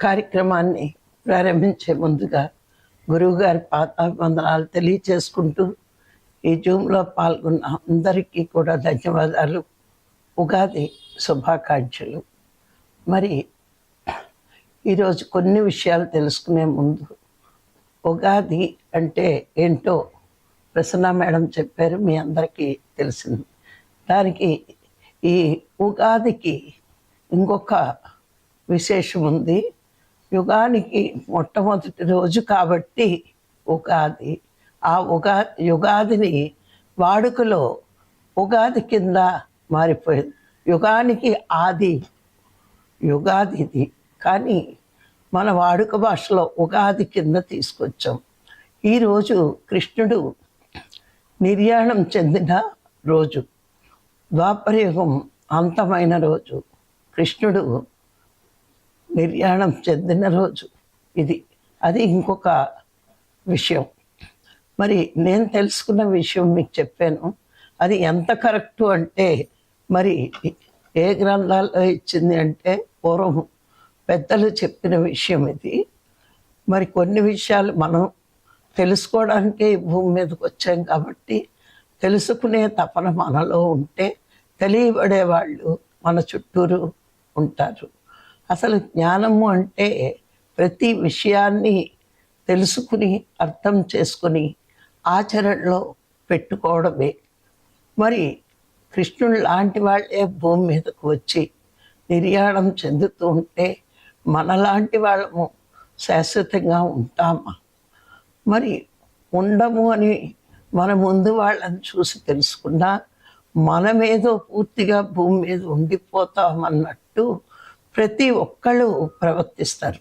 కార్యక్రమాన్ని ప్రారంభించే ముందుగా గురువుగారి పాదాభివందనాలు తెలియచేసుకుంటూ ఈ జూమ్లో పాల్గొన్న అందరికీ కూడా ధన్యవాదాలు. ఉగాది శుభాకాంక్షలు. మరి ఈరోజు కొన్ని విషయాలు తెలుసుకునే ముందు ఉగాది అంటే ఏంటో ప్రసన్న మేడం చెప్పారు మీ అందరికీ తెలిసింది. దానికి ఈ ఉగాదికి ఇంకొక విశేషం ఉంది. యుగానికి మొట్టమొదటి రోజు కాబట్టి ఉగాది. ఆ ఉగా యుగాదిని వాడుకలో ఉగాది కింద మారిపోయింది. యుగానికి ఆది యుగాది ఇది కానీ మన వాడుక భాషలో ఉగాది కింద తీసుకొచ్చాం. ఈరోజు కృష్ణుడు నిర్యాణం చెందిన రోజు. ద్వాపరయుగం అంతమైన రోజు. కృష్ణుడు నిర్యాణం చెందిన రోజు. ఇది అది ఇంకొక విషయం. మరి నేను తెలుసుకున్న విషయం మీకు చెప్పాను. అది ఎంత కరెక్టు అంటే మరి ఏ గ్రంథాల్లో ఇచ్చింది అంటే పూర్వం పెద్దలు చెప్పిన విషయం ఇది. మరి కొన్ని విషయాలు మనం తెలుసుకోవడానికే భూమి మీదకి వచ్చాం కాబట్టి తెలుసుకునే తపన మనలో ఉంటే తెలియబడే వాళ్ళు మన చుట్టూరు ఉంటారు. అసలు జ్ఞానము అంటే ప్రతి విషయాన్ని తెలుసుకుని అర్థం చేసుకుని ఆచరణలో పెట్టుకోవడమే. మరి కృష్ణుడు లాంటి వాళ్ళే భూమి మీదకు వచ్చి నిర్యాణం చెందుతూ ఉంటే మనలాంటి వాళ్ళము శాశ్వతంగా ఉంటామా? మరి ఉండము అని మన ముందు వాళ్ళని చూసి తెలుసుకున్నా మనమేదో పూర్తిగా భూమి మీద ఉండిపోతామన్నట్టు ప్రతి ఒక్కళ్ళు ప్రవర్తిస్తారు.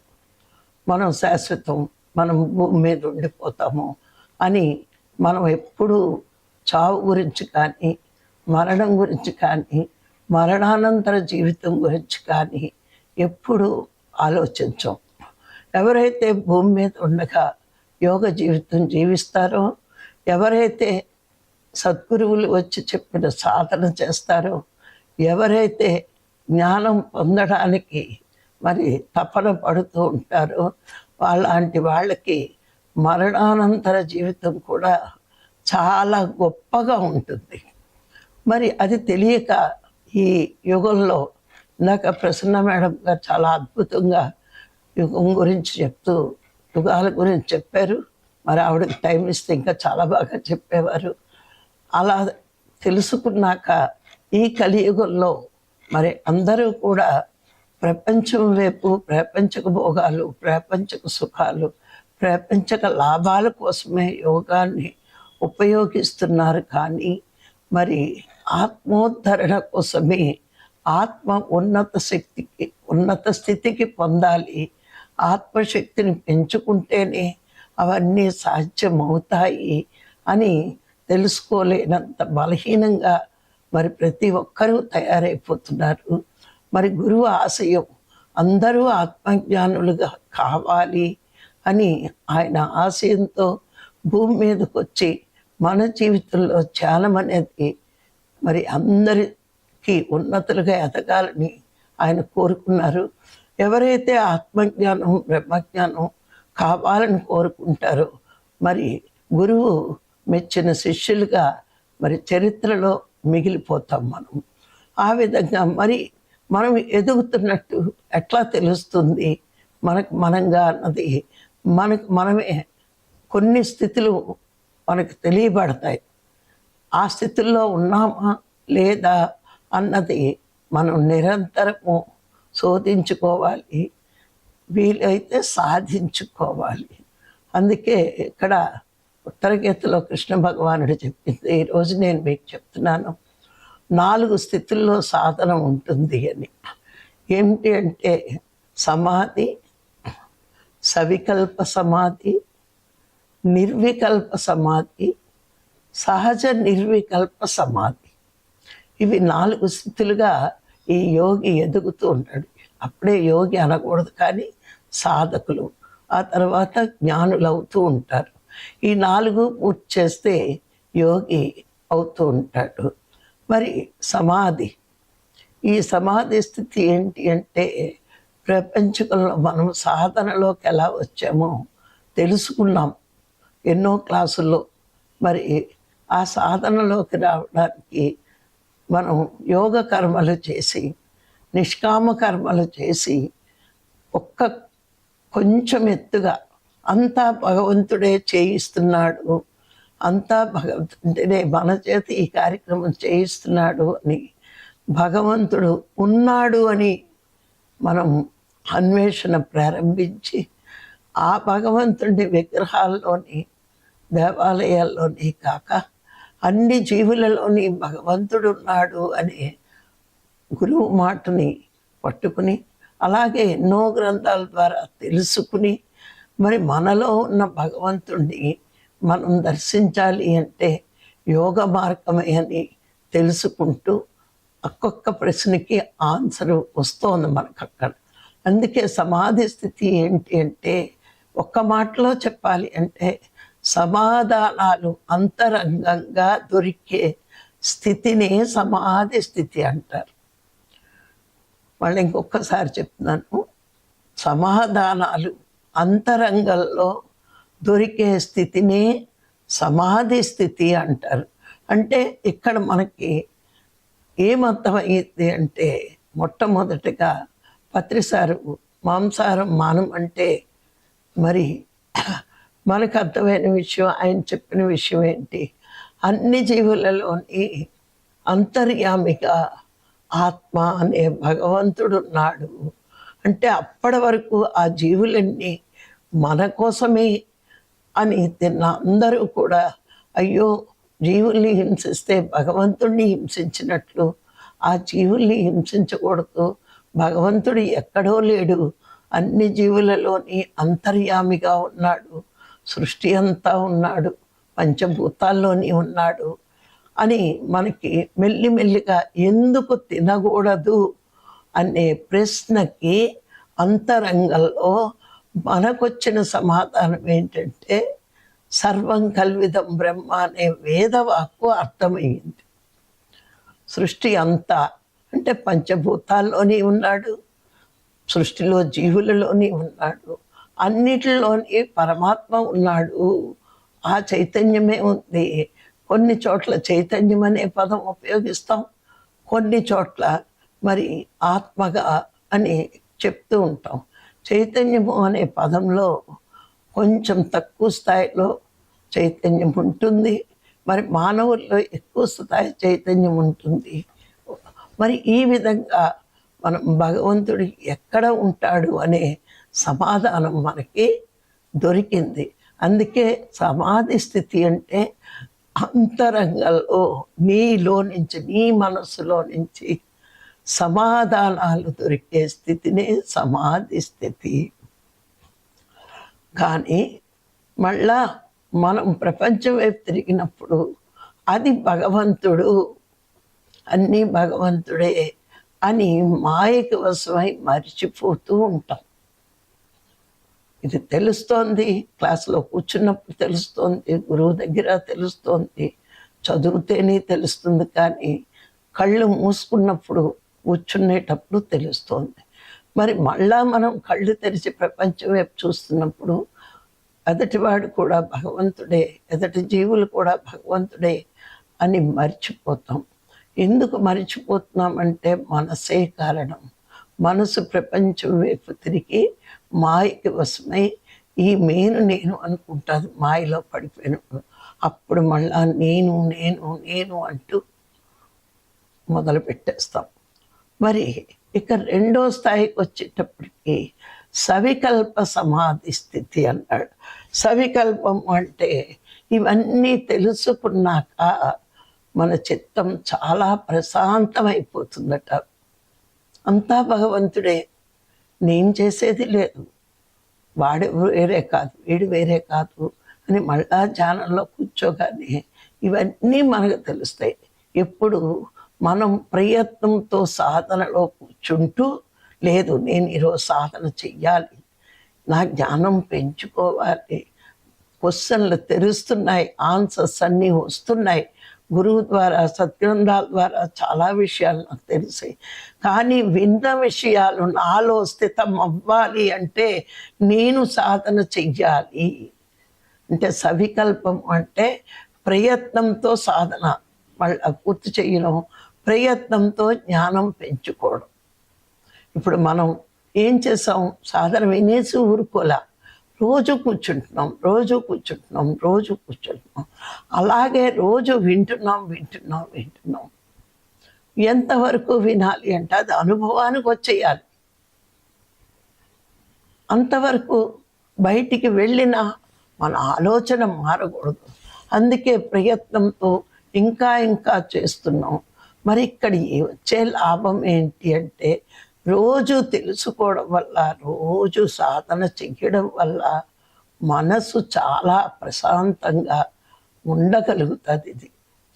మనం శాశ్వతం మనం భూమి మీద ఉండిపోతాము అని మనం ఎప్పుడూ చావు గురించి కానీ మరణం గురించి కానీ మరణానంతర జీవితం గురించి కానీ ఎప్పుడు ఆలోచించం. ఎవరైతే భూమి మీద ఉండగా యోగ జీవితం జీవిస్తారో ఎవరైతే సద్గురువులు వచ్చి చెప్పిన సాధన చేస్తారో ఎవరైతే జ్ఞానం పొందడానికి మరి తపన పడుతూ ఉంటారు. వాళ్ళంటి వాళ్ళకి మరణానంతర జీవితం కూడా చాలా గొప్పగా ఉంటుంది. మరి అది తెలియక ఈ యుగంలో ఇందాక ప్రసన్న మేడం గారు చాలా అద్భుతంగా యుగం గురించి చెప్తూ యుగాల గురించి చెప్పారు. మరి ఆవిడకి టైం ఇస్తే ఇంకా చాలా బాగా చెప్పేవారు. అలా తెలుసుకున్నాక ఈ కలియుగంలో మరి అందరూ కూడా ప్రపంచం వైపు ప్రాపంచక భోగాలు ప్రపంచక సుఖాలు ప్రపంచక లాభాల కోసమే యోగాన్ని ఉపయోగిస్తున్నారు. కానీ మరి ఆత్మోద్ధరణ కోసమే ఆత్మ ఉన్నత శక్తికి ఉన్నత స్థితికి పొందాలి. ఆత్మశక్తిని పెంచుకుంటేనే అవన్నీ సాధ్యమవుతాయి అని తెలుసుకోలేనంత బలహీనంగా మరి ప్రతి ఒక్కరూ తయారైపోతున్నారు. మరి గురువు ఆశయం అందరూ ఆత్మజ్ఞానులుగా కావాలి అని ఆయన ఆశయంతో భూమి మీదకి వచ్చి మన జీవితంలో ధ్యానం అనేది మరి అందరికీ ఉన్నతులుగా ఎదగాలని ఆయన కోరుకున్నారు. ఎవరైతే ఆత్మజ్ఞానం బ్రహ్మజ్ఞానం కావాలని కోరుకుంటారో మరి గురువు మెచ్చిన శిష్యులుగా మరి చరిత్రలో మిగిలిపోతాం మనం. ఆ విధంగా మరి మనం ఎదుగుతున్నట్టు ఎట్లా తెలుస్తుంది? మనకు మనంగా అన్నది మనకు మనమే కొన్ని స్థితులు మనకు తెలియబడతాయి. ఆ స్థితుల్లో ఉన్నామా లేదా అన్నది మనం నిరంతరము శోధించుకోవాలి. వీలైతే సాధించుకోవాలి. అందుకే ఇక్కడ ఉత్తరగీతలో కృష్ణ భగవానుడు చెప్పింది ఈరోజు నేను మీకు చెప్తున్నాను నాలుగు స్థితుల్లో సాధన ఉంటుంది అని. ఏమిటి అంటే సమాధి సవికల్ప సమాధి నిర్వికల్ప సమాధి సహజ నిర్వికల్ప సమాధి. ఇవి నాలుగు స్థితులుగా ఈ యోగి ఎదుగుతూ ఉంటాడు అప్పుడే యోగి అనకూడదు కానీ సాధకులు ఆ తర్వాత జ్ఞానులు అవుతూ ఉంటారు. ఈ నాలుగు పూర్తి చేస్తే యోగి అవుతూ ఉంటాడు. మరి సమాధి. ఈ సమాధి స్థితి ఏంటి అంటే ప్రపంచంలో మనం సాధనలోకి ఎలా వచ్చామో తెలుసుకున్నాం ఎన్నో క్లాసుల్లో. మరి ఆ సాధనలోకి రావడానికి మనం యోగ కర్మలు చేసి నిష్కామ కర్మలు చేసి ఒక్క కొంచెం ఎత్తుగా అంతా భగవంతుడే చేయిస్తున్నాడు. అంతా భగవంతుడే మన చేత ఈ కార్యక్రమం చేయిస్తున్నాడు అని భగవంతుడు ఉన్నాడు అని మనం అన్వేషణ ప్రారంభించి ఆ భగవంతుడి విగ్రహాల్లోని దేవాలయాల్లోని కాక అన్ని జీవులలోని భగవంతుడు ఉన్నాడు అనే గురువు మాటని పట్టుకుని అలాగే ఎన్నో గ్రంథాల ద్వారా తెలుసుకుని మరి మనలో ఉన్న భగవంతుణ్ణి మనం దర్శించాలి అంటే యోగ మార్గమే అని తెలుసుకుంటూ ఒక్కొక్క ప్రశ్నకి ఆన్సర్ వస్తోంది మనకు అక్కడ అందుకే సమాధి స్థితి ఏంటి అంటే ఒక్క మాటలో చెప్పాలి అంటే సమాధానాలు అంతరంగంగా దొరికే స్థితినే సమాధి స్థితి అంటారు. మళ్ళీ ఇంకొకసారి చెప్తున్నాను. సమాధానాలు అంతరంగంలో దొరికే స్థితినే సమాధి స్థితి అంటారు. అంటే ఇక్కడ మనకి ఏమర్థమైంది అంటే మొట్టమొదటిగా పత్రిసారు మాంసారం మానం అంటే మరి మనకు అర్థమైన విషయం ఆయన చెప్పిన విషయం ఏంటి? అన్ని జీవులలోని అంతర్యామిగా ఆత్మ అనే భగవంతుడు ఉన్నాడు. అంటే అప్పటి వరకు ఆ జీవులన్నీ మన కోసమే అని తిన్న అందరూ కూడా అయ్యో జీవుల్ని హింసిస్తే భగవంతుడిని హింసించినట్లు ఆ జీవుల్ని హింసించకూడదు భగవంతుడు ఎక్కడో లేడు అన్ని జీవులలోని అంతర్యామిగా ఉన్నాడు సృష్టి అంతా ఉన్నాడు పంచభూతాల్లోని ఉన్నాడు అని మనకి మెల్లిమెల్లిగా ఎందుకు తినకూడదు అనే ప్రశ్నకి అంతరంగంలో మనకొచ్చిన సమాధానం ఏంటంటే సర్వం కల్విదం బ్రహ్మ అనే వేదవాక్కు అర్థమైంది. సృష్టి అంతా అంటే పంచభూతాల్లోని ఉన్నాడు సృష్టిలో జీవులలోని ఉన్నాడు అన్నిటిలోని పరమాత్మ ఉన్నాడు. ఆ చైతన్యమే ఉంది. కొన్ని చోట్ల చైతన్యం అనే పదం ఉపయోగిస్తాం కొన్ని చోట్ల మరి ఆత్మగా అని చెప్తూ ఉంటాం. చైతన్యము అనే పదంలో కొంచెం తక్కువ స్థాయిలో చైతన్యం ఉంటుంది. మరి మానవుల్లో ఎక్కువ స్థాయి చైతన్యం ఉంటుంది. మరి ఈ విధంగా మనం భగవంతుడు ఎక్కడ ఉంటాడు అనే సమాధానం మనకి దొరికింది. అందుకే సమాధి స్థితి అంటే అంతరంగంలో నీలో నుంచి నీ మనసులో నుంచి సమాధానాలు దొరికే స్థితినే సమాధి స్థితి. కానీ మళ్ళా మనం ప్రపంచం వైపు తిరిగినప్పుడు అది భగవంతుడు. అన్నీ భగవంతుడే అని మాయకి వశమై మర్చిపోతూ ఉంటాం. ఇది తెలుస్తోంది క్లాసులో కూర్చున్నప్పుడు తెలుస్తోంది గురువు దగ్గర తెలుస్తోంది చదివితేనే తెలుస్తుంది కానీ కళ్ళు మూసుకున్నప్పుడు కూర్చునేటప్పుడు తెలుస్తోంది. మరి మళ్ళా మనం కళ్ళు తెరిచి ప్రపంచం వైపు చూస్తున్నప్పుడు ఎదటివాడు కూడా భగవంతుడే ఎదటి జీవులు కూడా భగవంతుడే అని మర్చిపోతాం. ఎందుకు మర్చిపోతున్నామంటే మనసే కారణం. మనసు ప్రపంచం వైపు తిరిగి మాయకి వశమై ఈ మేను నేను అనుకుంటాను మాయలో పడిపోయినప్పుడు. అప్పుడు మళ్ళా నేను నేను నేను అంటూ మొదలు పెట్టేస్తాం మరి ఇక రెండో స్థాయికి వచ్చేటప్పటికి సవికల్ప సమాధి స్థితి అన్నాడు. సవికల్పం అంటే ఇవన్నీ తెలుసుకున్నాక మన చిత్తం చాలా ప్రశాంతమైపోతుందట. అంతా భగవంతుడే. నేను చేసేది లేదు. వాడు వేరే కాదు వీడు వేరే కాదు అని మళ్ళా ధ్యానంలో కూర్చోగానే ఇవన్నీ మనకు తెలుస్తాయి. ఎప్పుడు మనం ప్రయత్నంతో సాధనలో కూర్చుంటూ లేదు నేను ఈరోజు సాధన చెయ్యాలి నా జ్ఞానం పెంచుకోవాలి క్వశ్చన్లు తెరుస్తున్నాయి ఆన్సర్స్ అన్నీ వస్తున్నాయి. గురువు ద్వారా సద్గ్రంథాల ద్వారా చాలా విషయాలు నాకు తెలిసాయి. కానీ విన్న విషయాలు నాలో స్థితం అవ్వాలి అంటే నేను సాధన చెయ్యాలి. అంటే సవికల్పం అంటే ప్రయత్నంతో సాధన మళ్ళీ పూర్తి చేయడం ప్రయత్నంతో జ్ఞానం పెంచుకోవడం. ఇప్పుడు మనం ఏం చేసాం సాధన వినేసి ఊరుకోలే. రోజు కూర్చుంటున్నాం రోజు కూర్చుంటున్నాం రోజు కూర్చుంటున్నాం. అలాగే రోజు వింటున్నాం వింటున్నాం వింటున్నాం. ఎంతవరకు వినాలి అంటే అది అనుభవానికి వచ్చేయాలి. అంతవరకు బయటికి వెళ్ళిన మన ఆలోచన మారకూడదు. అందుకే ప్రయత్నంతో ఇంకా ఇంకా చేస్తున్నాం. మరి ఇక్కడ వచ్చే లాభం ఏంటి అంటే రోజు తెలుసుకోవడం వల్ల రోజు సాధన చెయ్యడం వల్ల మనసు చాలా ప్రశాంతంగా ఉండగలుగుతుంది ఇది.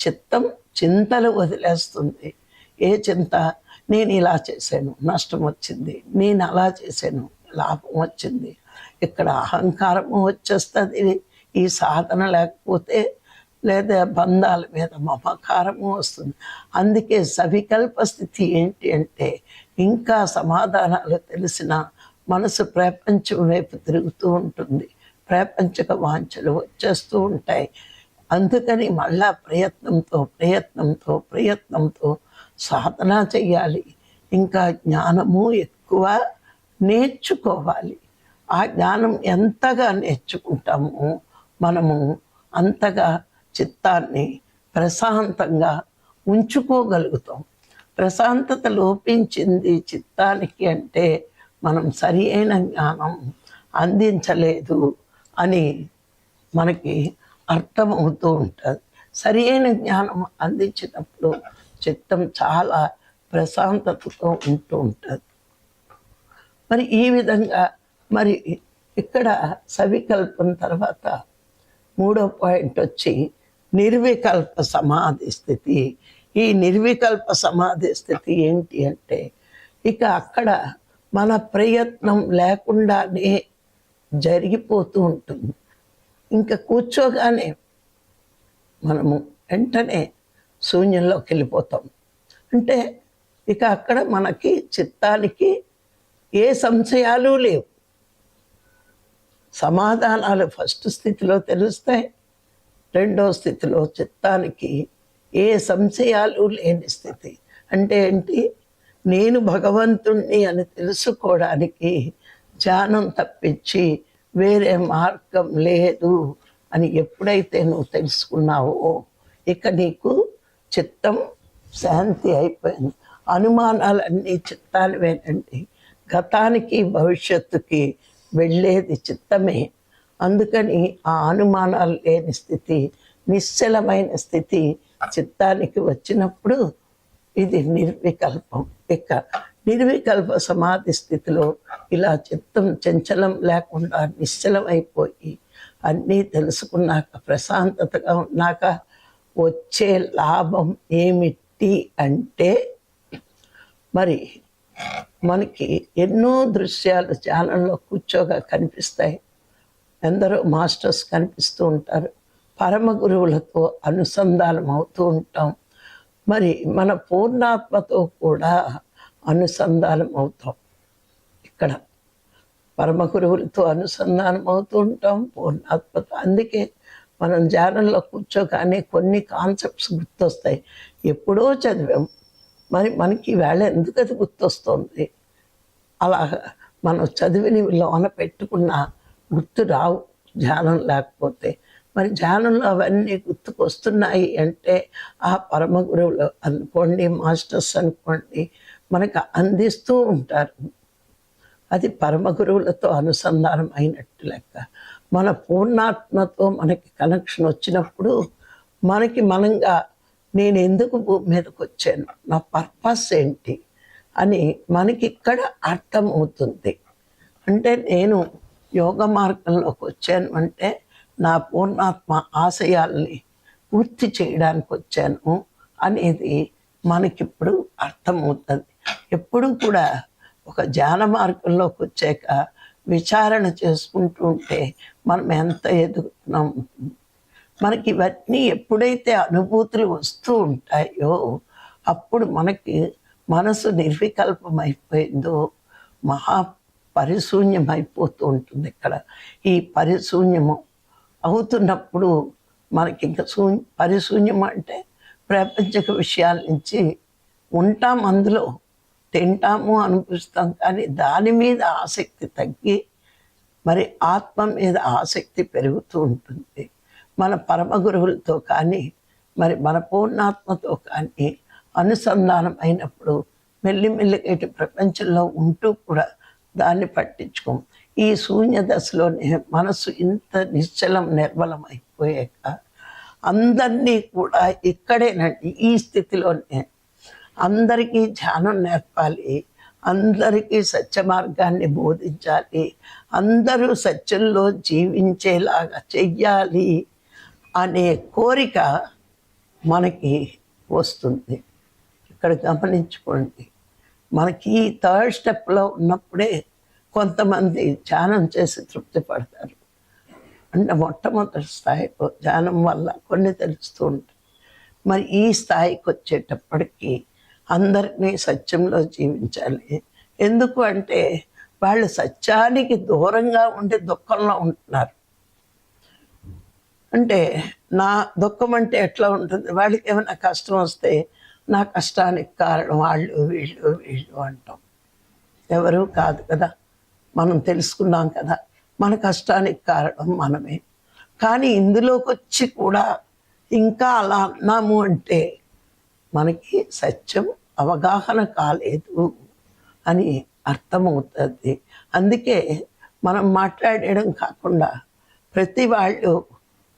చిత్తం చింతలు వదిలేస్తుంది. ఏ చింత? నేను ఇలా చేశాను నష్టం వచ్చింది. నేను అలా చేశాను లాభం వచ్చింది. ఇక్కడ అహంకారము వచ్చేస్తుంది. ఈ సాధన లేకపోతే లేదా బంధాల మీద మమకారము వస్తుంది. అందుకే సవికల్ప స్థితి ఏంటి అంటే ఇంకా సమాధానాలు తెలిసిన మనసు ప్రపంచం వైపు తిరుగుతూ ఉంటుంది. ప్రపంచక వాంఛలు వచ్చేస్తూ ఉంటాయి. అందుకని మళ్ళా ప్రయత్నంతో ప్రయత్నంతో ప్రయత్నంతో సాధన చేయాలి ఇంకా జ్ఞానము ఎక్కువ నేర్చుకోవాలి. ఆ జ్ఞానం ఎంతగా నేర్చుకుంటామో మనము అంతగా చిత్తాన్ని ప్రశాంతంగా ఉంచుకోగలుగుతాం. ప్రశాంతత లోపించింది చిత్తానికి అంటే మనం సరి అయిన జ్ఞానం అందించలేదు అని మనకి అర్థమవుతూ ఉంటుంది. సరి అయిన జ్ఞానం అందించినప్పుడు చిత్తం చాలా ప్రశాంతతతో ఉంటూ ఉంటుంది. మరి ఈ విధంగా మరి ఇక్కడ సవికల్పం తర్వాత మూడో పాయింట్ వచ్చి నిర్వికల్ప సమాధి స్థితి. ఈ నిర్వికల్ప సమాధి స్థితి ఏంటి అంటే ఇక అక్కడ మన ప్రయత్నం లేకుండానే జరిగిపోతూ ఉంటుంది. ఇంకా కూర్చోగానే మనము వెంటనే శూన్యంలోకి వెళ్ళిపోతాం. అంటే ఇక అక్కడ మనకి చిత్తానికి ఏ సంశయాలు లేవు. సమాధానాలు ఫస్ట్ స్థితిలో తెలుస్తాయి. రెండో స్థితిలో చిత్తానికి ఏ సంశయాలు లేని స్థితి. అంటే ఏంటి? నేను భగవంతుణ్ణి అని తెలుసుకోవడానికి ధ్యానం తప్పించి వేరే మార్గం లేదు అని ఎప్పుడైతే నువ్వు తెలుసుకున్నావో ఇక నీకు చిత్తం శాంతి అయిపోయింది. అనుమానాలన్నీ చిత్తాలవేనండి గతానికి భవిష్యత్తుకి వెళ్ళేది చిత్తమే. అందుకని ఆ అనుమానాలు లేని స్థితి నిశ్చలమైన స్థితి చిత్తానికి వచ్చినప్పుడు ఇది నిర్వికల్పం. ఇక నిర్వికల్ప సమాధి స్థితిలో ఇలా చిత్తం చంచలం లేకుండా నిశ్చలం అయిపోయి అన్నీ తెలుసుకున్నాక ప్రశాంతతగా ఉన్నాక వచ్చే లాభం ఏమిటి అంటే మరి మనకి ఎన్నో దృశ్యాలు ధ్యానంలో కూర్చోగా కనిపిస్తాయి. ఎందరో మాస్టర్స్ కనిపిస్తూ ఉంటారు. పరమ గురువులతో అనుసంధానం అవుతూ ఉంటాం. మరి మన పూర్ణాత్మతో కూడా అనుసంధానం అవుతాం. ఇక్కడ పరమ గురువులతో అనుసంధానం అవుతూ ఉంటాం పూర్ణాత్మతో. అందుకే మనం ధ్యానంలో కూర్చోగానే కొన్ని కాన్సెప్ట్స్ గుర్తొస్తాయి. ఎప్పుడో చదివాం. మరి మనకి వేళ ఎందుకు అది గుర్తొస్తుంది? అలా మనం చదివిని లోన పెట్టుకున్న గుర్తు రావు ధ్యానం లేకపోతే. మరి ధ్యానంలో అవన్నీ గుర్తుకొస్తున్నాయి అంటే ఆ పరమ గురువులు అనుకోండి మాస్టర్స్ అనుకోండి మనకు అందిస్తూ ఉంటారు. అది పరమ గురువులతో అనుసంధానం అయినట్టు లెక్క. మన పూర్ణాత్మతో మనకి కనెక్షన్ వచ్చినప్పుడు మనకి మనంగా నేను ఎందుకు భూమి మీదకి వచ్చాను నా పర్పస్ ఏంటి అని మనకి ఇక్కడ అర్థమవుతుంది. అంటే నేను యోగ మార్గంలోకి వచ్చాను అంటే నా పూర్ణాత్మ ఆశయాల్ని పూర్తి చేయడానికి వచ్చాను అనేది మనకిప్పుడు అర్థమవుతుంది. ఎప్పుడు కూడా ఒక ధ్యాన మార్గంలోకి వచ్చాక విచారణ చేసుకుంటూ ఉంటే మనం ఎంత ఎదుగుతున్నాం? మనకి ఇవన్నీ ఎప్పుడైతే అనుభూతులు వస్తూ ఉంటాయో అప్పుడు మనకి మనసు నిర్వికల్పం అయిపోయిందో మహా పరిశూన్యం అయిపోతూ ఉంటుంది ఇక్కడ. ఈ పరిశూన్యము అవుతున్నప్పుడు మనకి ఇంకా శూ పరిశూన్యం అంటే ప్రపంచక విషయాల నుంచి ఉంటాం అందులో తింటాము అనిపిస్తాం కానీ దాని మీద ఆసక్తి తగ్గి మరి ఆత్మ మీద ఆసక్తి పెరుగుతూ ఉంటుంది. మన పరమ గురువులతో కానీ మరి మన పూర్ణాత్మతో కానీ అనుసంధానం అయినప్పుడు మెల్లిమెల్లిగా ఇటు ప్రపంచంలో ఉంటూ కూడా దాన్ని పట్టించుకోం ఈ శూన్య దశలోనే మనసు ఇంత నిశ్చలం నిర్మలం అయిపోయాక అందరినీ కూడా ఇక్కడేనండి ఈ స్థితిలోనే అందరికీ ధ్యానం నేర్పాలి అందరికీ సత్య మార్గాన్ని బోధించాలి అందరూ సత్యంలో జీవించేలాగా చెయ్యాలి అనే కోరిక మనకి వస్తుంది. ఇక్కడ గమనించుకోండి. మనకి ఈ థర్డ్ స్టెప్లో ఉన్నప్పుడే కొంతమంది ధ్యానం చేసి తృప్తి పడతారు. అంటే మొట్టమొదటి స్థాయిలో ధ్యానం వల్ల కొన్ని తెలుస్తూ ఉంటాయి. మరి ఈ స్థాయికి వచ్చేటప్పటికి అందరినీ సత్యంలో జీవించాలి. ఎందుకు అంటే వాళ్ళు సత్యానికి దూరంగా ఉండే దుఃఖంలో ఉంటున్నారు. అంటే నా దుఃఖం అంటే ఎట్లా ఉంటుంది? వాళ్ళకి ఏమైనా కష్టం వస్తే నా కష్టానికి కారణం వాళ్ళు వీళ్ళు వీళ్ళు అంటాం. ఎవరు కాదు కదా. మనం తెలుసుకున్నాం కదా. మన కష్టానికి కారణం మనమే. కానీ ఇందులోకి వచ్చి కూడా ఇంకా అలా అన్నాము అంటే మనకి సత్యం అవగాహన కాలేదు అని అర్థమవుతుంది. అందుకే మనం మాట్లాడడం కాకుండా ప్రతి వాళ్ళు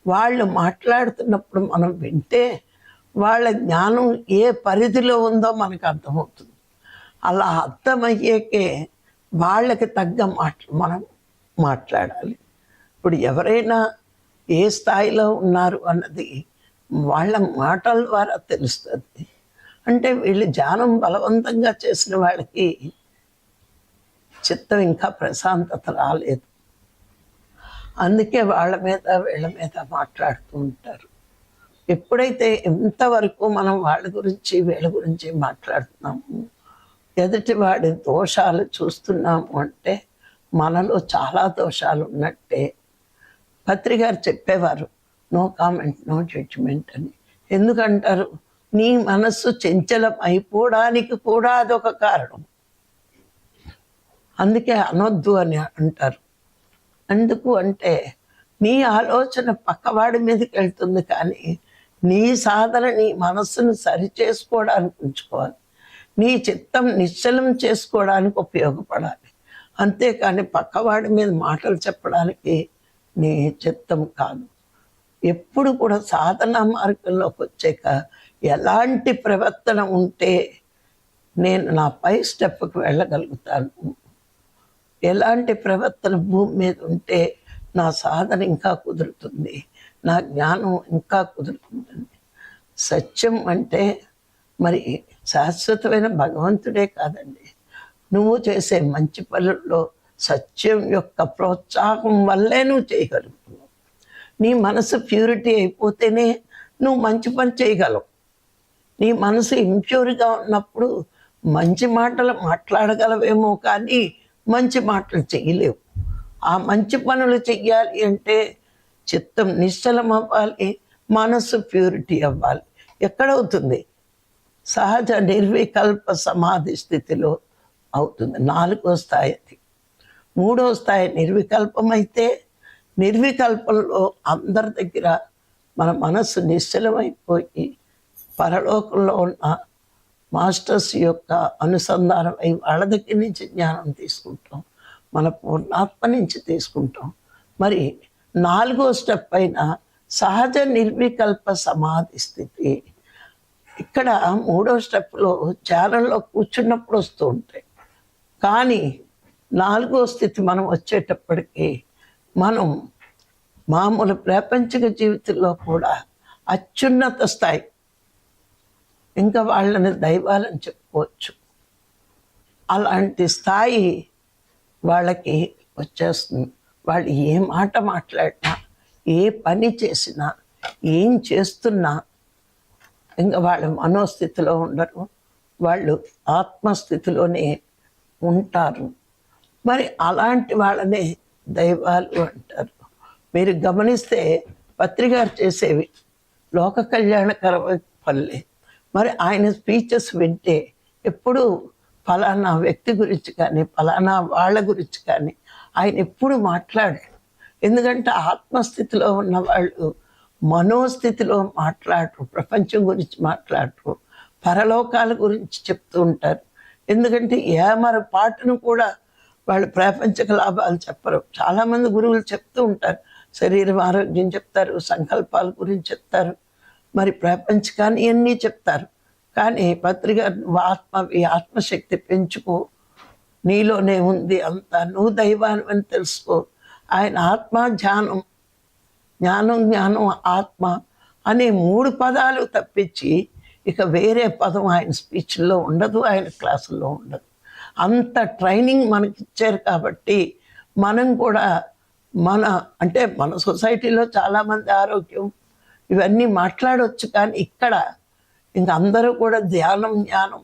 వాళ్ళు మాట్లాడుతున్నప్పుడు మనం వింటే వాళ్ళ జ్ఞానం ఏ పరిధిలో ఉందో మనకు అర్థమవుతుంది. అలా అర్థమయ్యేకే వాళ్ళకి తగ్గ మాటలు మనం మాట్లాడాలి. ఇప్పుడు ఎవరైనా ఏ స్థాయిలో ఉన్నారు అన్నది వాళ్ళ మాటల ద్వారా తెలుస్తుంది. అంటే వీళ్ళు ధ్యానం బలవంతంగా చేసిన వాళ్ళకి చిత్తం ఇంకా ప్రశాంతత రాలేదు. అందుకే వాళ్ళ మీద వీళ్ళ మీద మాట్లాడుతూ ఉంటారు. ఎప్పుడైతే ఎంతవరకు మనం వాళ్ళ గురించి వీళ్ళ గురించి మాట్లాడుతున్నాము ఎదుటి వాడి దోషాలు చూస్తున్నాము అంటే మనలో చాలా దోషాలు ఉన్నట్టే. పత్రికారు చెప్పేవారు నో కామెంట్ నో జడ్జిమెంట్ అని. ఎందుకంటారు? నీ మనస్సు చెంచలం అయిపోవడానికి కూడా అదొక కారణం. అందుకే అనొద్దు అని అంటారు. అందుకు అంటే నీ ఆలోచన పక్కవాడి మీదకి వెళ్తుంది కానీ నీ సాధన నీ మనస్సును సరి చేసుకోవడానికి ఉంచుకోవాలి. నీ చిత్తం నిశ్చలం చేసుకోవడానికి ఉపయోగపడాలి. అంతేకాని పక్కవాడి మీద మాటలు చెప్పడానికి నీ చిత్తం కాదు. ఎప్పుడు కూడా సాధన మార్గంలోకి వచ్చాక ఎలాంటి ప్రవర్తన ఉంటే నేను నా పై స్టెప్కి వెళ్ళగలుగుతాను. ఎలాంటి ప్రవర్తన భూమి మీద ఉంటే నా సాధన ఇంకా కుదురుతుంది. నా జ్ఞానం ఇంకా కుదురుతుందండి. సత్యం అంటే మరి శాశ్వతమైన భగవంతుడే కాదండి. నువ్వు చేసే మంచి పనుల్లో సత్యం యొక్క ప్రోత్సాహం వల్లే నువ్వు చేయగలుగుతున్నావు. నీ మనసు ప్యూరిటీ అయిపోతేనే నువ్వు మంచి పని చేయగలవు. నీ మనసు ఇంప్యూర్గా ఉన్నప్పుడు మంచి మాటలు మాట్లాడగలవేమో కానీ మంచి మాటలు చెయ్యలేవు. ఆ మంచి పనులు చెయ్యాలి అంటే చిత్తం నిశ్చలం అవ్వాలి మనసు ప్యూరిటీ అవ్వాలి. ఎక్కడవుతుంది? సహజ నిర్వికల్ప సమాధి స్థితిలో అవుతుంది. నాలుగో స్థాయి అది. మూడో స్థాయి నిర్వికల్పమైతే నిర్వికల్పంలో అందరి దగ్గర మన మనస్సు నిశ్చలమైపోయి పరలోకంలో ఉన్న మాస్టర్స్ యొక్క అనుసంధానం అయి వాళ్ళ దగ్గర నుంచి జ్ఞానం తీసుకుంటాం. మన పూర్ణాత్మ నుంచి తీసుకుంటాం. మరి నాలుగో స్టెప్ పైన సహజ నిర్వికల్ప సమాధి స్థితి. ఇక్కడ మూడో స్టెప్లో ధ్యానంలో కూర్చున్నప్పుడు వస్తూ ఉంటాయి. కానీ నాలుగో స్థితి మనం వచ్చేటప్పటికి మనం మామూలు ప్రాపంచిక జీవితంలో కూడా అత్యున్నత స్థాయి. ఇంకా వాళ్ళని దైవాలని చెప్పుకోవచ్చు. అలాంటి స్థాయి వాళ్ళకి వచ్చేస్తుంది. వాళ్ళు ఏ మాట మాట్లాడినా ఏ పని చేసినా ఏం చేస్తున్నా ఇంకా వాళ్ళ మనోస్థితిలో ఉండరు. వాళ్ళు ఆత్మస్థితిలోనే ఉంటారు. మరి అలాంటి వాళ్ళనే దైవాలు అంటారు. మీరు గమనిస్తే పత్రికారు చేసేవి లోక కళ్యాణకర పల్లె మరి ఆయన స్పీచెస్ వింటే ఎప్పుడు ఫలానా వ్యక్తి గురించి కానీ ఫలానా వాళ్ళ గురించి కానీ ఆయన ఎప్పుడు మాట్లాడారు ఎందుకంటే ఆత్మస్థితిలో ఉన్న వాళ్ళు మనోస్థితిలో మాట్లాడరు ప్రపంచం గురించి మాట్లాడరు పరలోకాల గురించి చెప్తూ ఉంటారు. ఎందుకంటే ఏమర పాటను కూడా వాళ్ళు ప్రాపంచిక లాభాలు చెప్పరు. చాలామంది గురువులు చెప్తూ ఉంటారు శరీరం ఆరోగ్యం చెప్తారు సంకల్పాల గురించి చెప్తారు. మరి ప్రపంచకాన్ని ఇవన్నీ చెప్తారు. కానీ పత్రిక ఆత్మ ఈ ఆత్మశక్తి పెంచుకో నీలోనే ఉంది అంతా. నువ్వు దైవాన్ని అని తెలుసుకో. ఆయన ఆత్మ ధ్యానం జ్ఞానం జ్ఞానం ఆత్మ అనే మూడు పదాలు తప్పించి ఇక వేరే పదం ఆయన స్పీచ్లో ఉండదు ఆయన క్లాసుల్లో ఉండదు. అంత ట్రైనింగ్ మనకి ఇచ్చారు కాబట్టి మనం కూడా మన అంటే మన సొసైటీలో చాలామంది ఆరోగ్యం ఇవన్నీ మాట్లాడవచ్చు కానీ ఇక్కడ ఇంక అందరూ కూడా ధ్యానం జ్ఞానం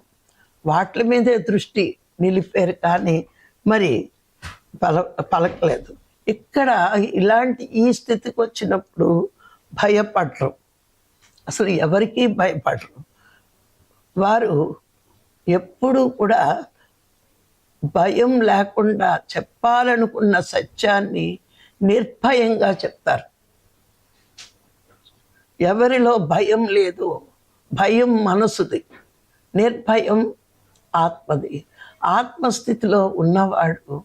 వాటి మీదే దృష్టి నిలిపారు కానీ మరి పల పలకలేదు. ఇక్కడ ఇలాంటి ఈ స్థితికి వచ్చినప్పుడు భయపడరు. అసలు ఎవరికీ భయపడరు. వారు ఎప్పుడూ కూడా భయం లేకుండా చెప్పాలనుకున్న సత్యాన్ని నిర్భయంగా చెప్తారు. ఎవరిలో భయం లేదు భయం మనసుది నిర్భయం ఆత్మది. ఆత్మస్థితిలో ఉన్నవాడు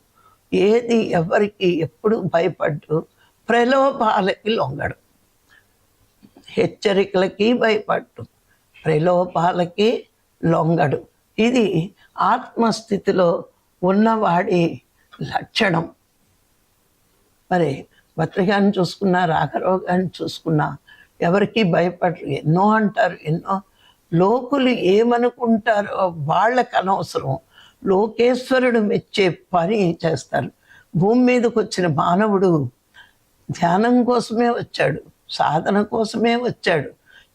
ఏది ఎవరికి ఎప్పుడు భయపడ్డు ప్రలోభాలకి లొంగడు. హెచ్చరికలకి భయపడ్డు ప్రలోభాలకి లొంగడు. ఇది ఆత్మస్థితిలో ఉన్నవాడి లక్షణం. మరి భద్రగాన్ని చూసుకున్నా రాఘరావు గారిని చూసుకున్నా ఎవరికి భయపడరు? ఎన్నో అంటారు ఎన్నో. లోకులు ఏమనుకుంటారో వాళ్ళకు అనవసరం లోకేశ్వరుడు మెచ్చే పని చేస్తారు భూమి మీదకి వచ్చిన మానవుడు ధ్యానం కోసమే వచ్చాడు సాధన కోసమే వచ్చాడు.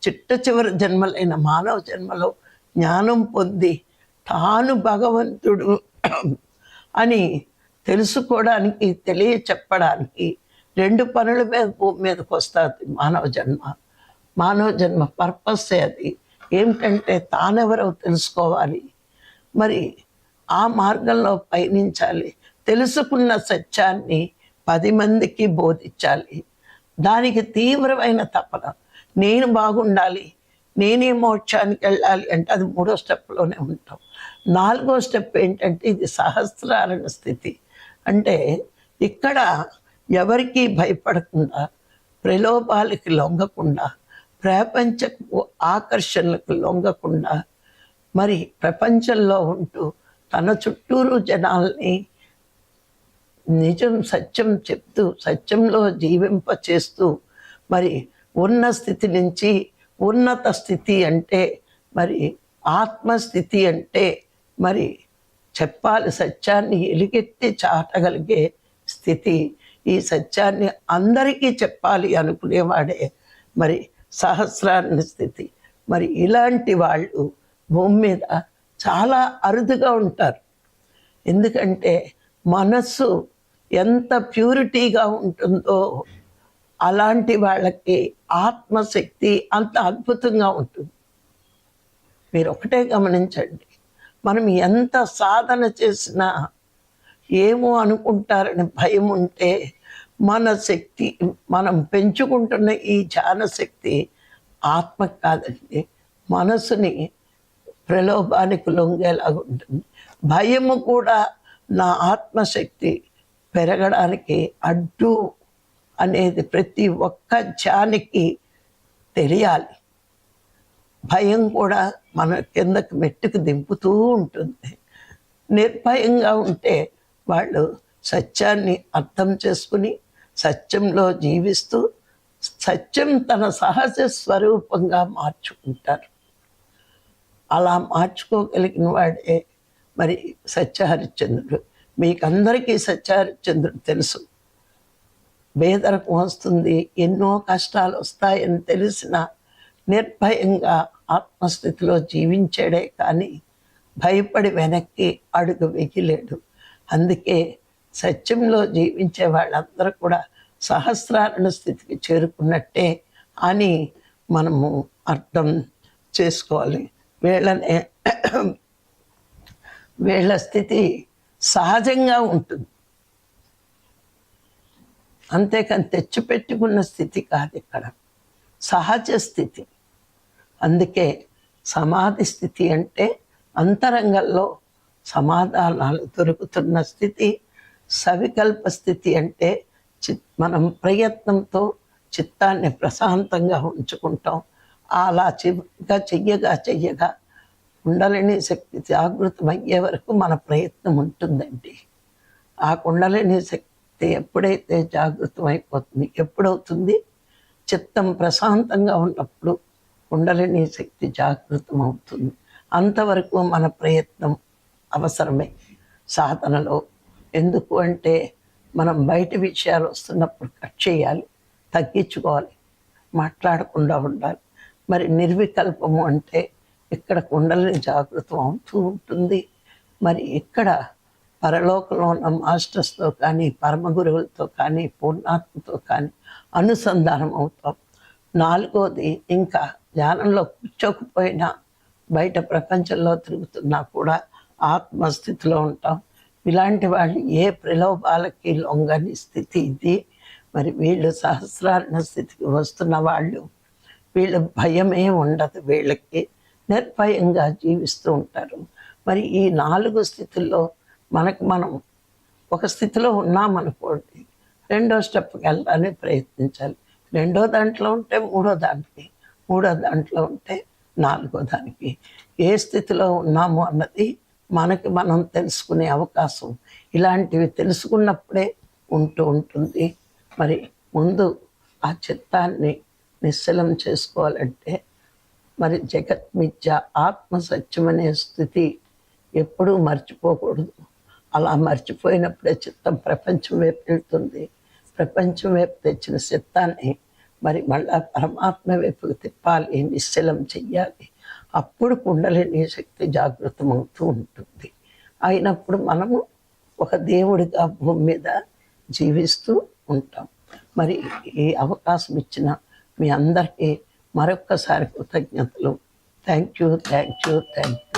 చిట్ట చివరి జన్మలైన మానవ జన్మలో జ్ఞానం పొంది తాను భగవంతుడు అని తెలుసుకోవడానికి తెలియ చెప్పడానికి రెండు పనుల మీద భూమి మీదకి వస్తుంది మానవ జన్మ. మానవ జన్మ పర్పస్ అది. ఏమిటంటే తానెవరో తెలుసుకోవాలి. మరి ఆ మార్గంలో పయనించాలి. తెలుసుకున్న సత్యాన్ని పది మందికి బోధించాలి. దానికి తీవ్రమైన తపన. నేను బాగుండాలి. నేనే మోక్షానికి వెళ్ళాలి అంటే అది మూడో స్టెప్లోనే ఉంటాం. నాలుగో స్టెప్ ఏంటంటే ఇది సహస్రారణ స్థితి. అంటే ఇక్కడ ఎవరికీ భయపడకుండా ప్రలోభాలకి లొంగకుండా ప్రపంచ ఆకర్షణలకు లొంగకుండా మరి ప్రపంచంలో ఉంటూ తన చుట్టూరు జనాల్ని నిజం సత్యం చెప్తూ సత్యంలో జీవింప చేస్తూ మరి ఉన్న స్థితి నుంచి ఉన్నత స్థితి అంటే మరి ఆత్మస్థితి అంటే మరి చెప్పాలి సత్యాన్ని ఎలుగెత్తి చాటగలిగే స్థితి. ఈ సత్యాన్ని అందరికీ చెప్పాలి అనుకునేవాడే మరి సహస్రాన్ని స్థితి. మరి ఇలాంటి వాళ్ళు భూమి మీద చాలా అరుదుగా ఉంటారు. ఎందుకంటే మనస్సు ఎంత ప్యూరిటీగా ఉంటుందో అలాంటి వాళ్ళకి ఆత్మశక్తి అంత అద్భుతంగా ఉంటుంది. మీరు ఒకటే గమనించండి. మనం ఎంత సాధన చేసినా ఏమో అనుకుంటారని భయం ఉంటే మన శక్తి మనం పెంచుకుంటున్న ఈ ధ్యాన శక్తి ఆత్మ కాదండి మనసుని ప్రలోభానికి లొంగేలాగా ఉంటుంది భయము కూడా నా ఆత్మశక్తి పెరగడానికి అడ్డు అనేది ప్రతి ఒక్క జానికి తెలియాలి. భయం కూడా మన కిందకి మెట్టుకు దింపుతూ ఉంటుంది. నిర్భయంగా ఉంటే వాళ్ళు సత్యాన్ని అర్థం చేసుకుని సత్యంలో జీవిస్తూ సత్యం తన సహజ స్వరూపంగా మార్చుకుంటారు. అలా మార్చుకోగలిగిన వాడే మరి సత్యహరిశ్చంద్రుడు. మీకందరికీ సత్యహరిశ్చంద్రుడు తెలుసు. బేదరకం వస్తుంది ఎన్నో కష్టాలు వస్తాయని తెలిసిన నిర్భయంగా ఆత్మస్థితిలో జీవించాడే కానీ భయపడి వెనక్కి అడుగు వెగిలేడు అందుకే సత్యంలో జీవించే వాళ్ళందరూ కూడా సహస్రారణ స్థితికి చేరుకున్నట్టే అని మనము అర్థం చేసుకోవాలి. వీళ్ళనే వీళ్ళ స్థితి సహజంగా ఉంటుంది. అంతేకాని తెచ్చిపెట్టుకున్న స్థితి కాదు ఇక్కడ. సహజ స్థితి. అందుకే సమాధి స్థితి అంటే అంతరంగంలో సమాధానాలు దొరుకుతున్న స్థితి. సవికల్ప స్థితి అంటే చిత్ మనం ప్రయత్నంతో చిత్తాన్ని ప్రశాంతంగా ఉంచుకుంటాం. అలా చెయ్యగా చెయ్యగా చెయ్యగా కుండలిని శక్తి జాగృతమయ్యే వరకు మన ప్రయత్నం ఉంటుందండి. ఆ కుండలిని శక్తి ఎప్పుడైతే జాగృతం అయిపోతుంది ఎప్పుడవుతుంది? చిత్తం ప్రశాంతంగా ఉన్నప్పుడు కుండలిని శక్తి జాగృతం అవుతుంది అంతవరకు మన ప్రయత్నం అవసరమే. సాధనలో ఎందుకు అంటే మనం బయట విషయాలు వస్తున్నప్పుడు కట్ చేయాలి తగ్గించుకోవాలి మాట్లాడకుండా ఉండాలి. మరి నిర్వికల్పము అంటే ఇక్కడ కుండలిని జాగృతం అవుతూ ఉంటుంది. మరి ఇక్కడ పరలోకంలో ఉన్న మాస్టర్స్తో కానీ పరమ గురువులతో కానీ పూర్ణాత్మతో కానీ అనుసంధానం అవుతాం. నాలుగోది ఇంకా ధ్యానంలో కూర్చోకపోయినా బయట ప్రపంచంలో తిరుగుతున్నా కూడా ఆత్మస్థితిలో ఉంటాం. ఇలాంటి వాళ్ళు ఏ ప్రలోభాలకి లొంగని స్థితి ఇది? మరి వీళ్ళు సహస్రారణ స్థితికి వస్తున్న వాళ్ళు వీళ్ళ భయమే ఉండదు. వీళ్ళకి నిర్భయంగా జీవిస్తూ ఉంటారు. మరి ఈ నాలుగు స్థితుల్లో మనకు మనం ఒక స్థితిలో ఉన్నామనుకోండి రెండో స్టెప్కి వెళ్ళడానికి ప్రయత్నించాలి. రెండో దాంట్లో ఉంటే మూడో దానికి మూడో దాంట్లో ఉంటే నాలుగో దానికి. ఏ స్థితిలో ఉన్నాము అన్నది మనకి మనం తెలుసుకునే అవకాశం. ఇలాంటివి తెలుసుకున్నప్పుడే ఉంటూ ఉంటుంది. మరి ముందు ఆ చిత్తాన్ని నిశ్చలం చేసుకోవాలంటే మరి జగత్ మిథ్య ఆత్మ సత్యం అనే స్థితి ఎప్పుడూ మర్చిపోకూడదు. అలా మర్చిపోయినప్పుడే చిత్తం ప్రపంచం వైపు వెళ్తుంది. ప్రపంచం వైపు తెచ్చిన చిత్తాన్ని మరి మళ్ళా పరమాత్మ వైపుకు తిప్పాలి నిశ్చలం చెయ్యాలి. అప్పుడు కుండలిని శక్తి జాగృతం అవుతూ ఉంటుంది. అయినప్పుడు మనము ఒక దేవుడిగా భూమి మీద జీవిస్తూ ఉంటాం. మరి ఈ అవకాశం ఇచ్చిన మీ అందరికీ మరొక్కసారి కృతజ్ఞతలు. Thank you thank you thank you